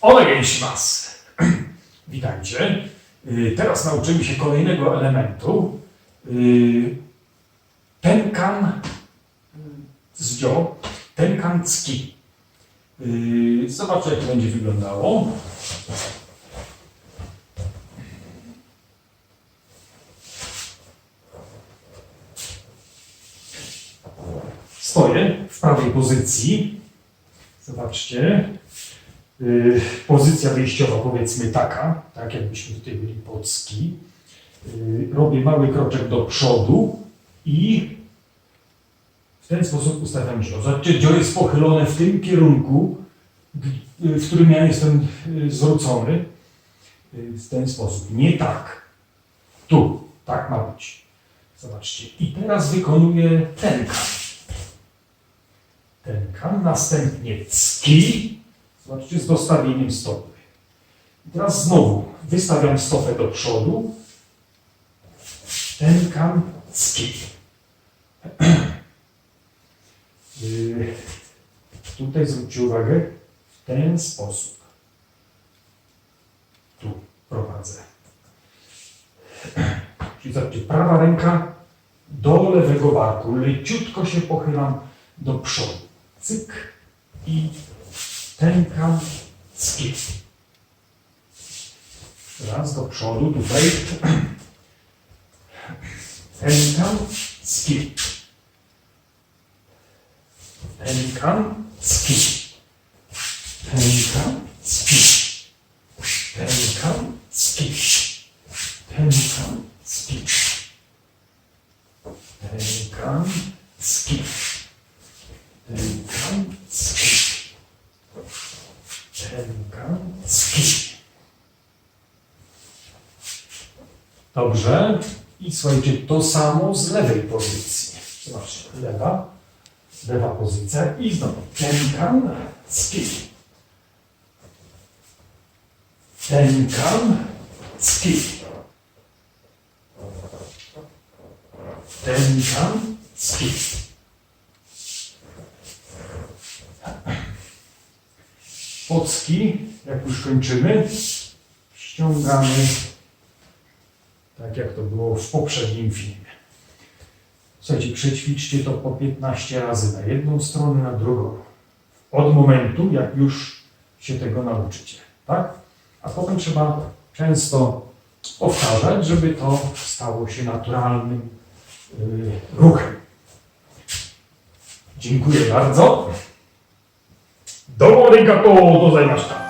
Olegęśmas. Witajcie. Y, Teraz nauczymy się kolejnego elementu. Y, Tenkan z dzio, tenkan cki. Y, Zobaczę, jak to będzie wyglądało. Stoję w prawej pozycji. Zobaczcie. Y, Pozycja wyjściowa powiedzmy taka, tak jakbyśmy tutaj byli polski. Y, Robię mały kroczek do przodu i w ten sposób ustawiam dzio. Zobaczcie, dzio jest pochylone w tym kierunku, y, w którym ja jestem zwrócony. W ten sposób, nie tak. Tu, tak ma być. Zobaczcie. I teraz wykonuję tenkan. Tenkan, następnie cki. Zobaczcie, z dostawieniem stopy. I teraz znowu wystawiam stopę do przodu. Tenkan, cki. Yy, Tutaj zwróćcie uwagę, w ten sposób. Tu prowadzę. Czyli zobaczcie, prawa ręka do lewego barku. Leciutko się pochylam do przodu. Cyk i stękam skip. Raz do przodu, tutaj. Stękam skip. Stękam skip. Stękam skip. Stękam skip. Stękam skip. Stękam skip. Dobrze. I słuchajcie, to samo z lewej pozycji. Zobaczcie, lewa, lewa pozycja i znowu tenkan, skip. Tenkan, skip. Tenkan, skip. Pocki, jak już kończymy, ściągamy tak jak to było w poprzednim filmie. Słuchajcie, przećwiczcie to po 15 razy na jedną stronę, na drugą. Od momentu, jak już się tego nauczycie, tak? A potem trzeba często powtarzać, żeby to stało się naturalnym yy, ruchem. Dziękuję bardzo. どうもありがとうございました。